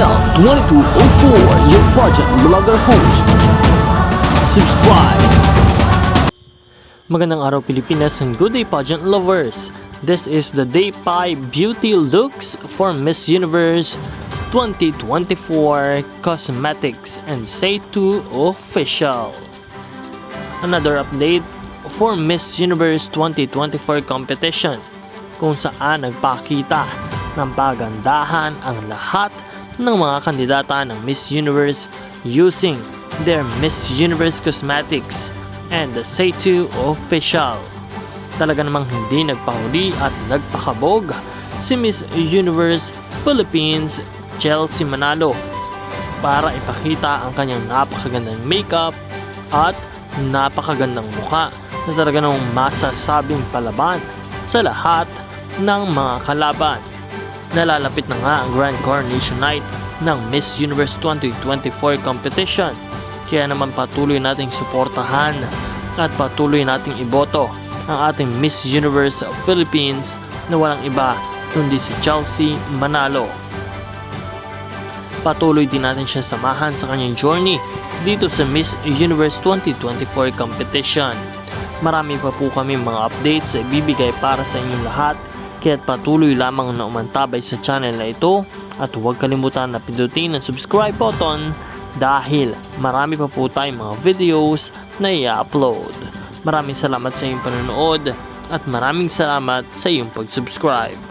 TL2204, your pageant vlogger host. Subscribe! Magandang araw Pilipinas and good day pageant lovers. This is the day 5 beauty looks for Miss Universe 2024 Cosmetics and Say 2 Official. Another update for Miss Universe 2024 competition kung saan nagpakita ng pagandahan ang lahat ng mga kandidata ng Miss Universe using their Miss Universe cosmetics and the Say2 official. Talaga namang hindi nagpahuli at nagpakabog si Miss Universe Philippines Chelsea Manalo para ipakita ang kanyang napakagandang makeup at napakagandang mukha na talaga namang masasabing palaban sa lahat ng mga kalaban. Nalalapit na nga ang Grand Coronation Night ng Miss Universe 2024 competition. Kaya naman patuloy nating suportahan at patuloy nating iboto ang ating Miss Universe Philippines na walang iba kundi si Chelsea Manalo. Patuloy din natin siya samahan sa kanyang journey dito sa Miss Universe 2024 competition. Marami pa po kami mga updates na ibibigay para sa inyong lahat Kaya't patuloy lamang na umantabay sa channel na ito at huwag kalimutan na pindutin ang subscribe button dahil marami pa po tayong mga videos na i-upload. Maraming salamat sa iyong panonood at maraming salamat sa iyong pag-subscribe.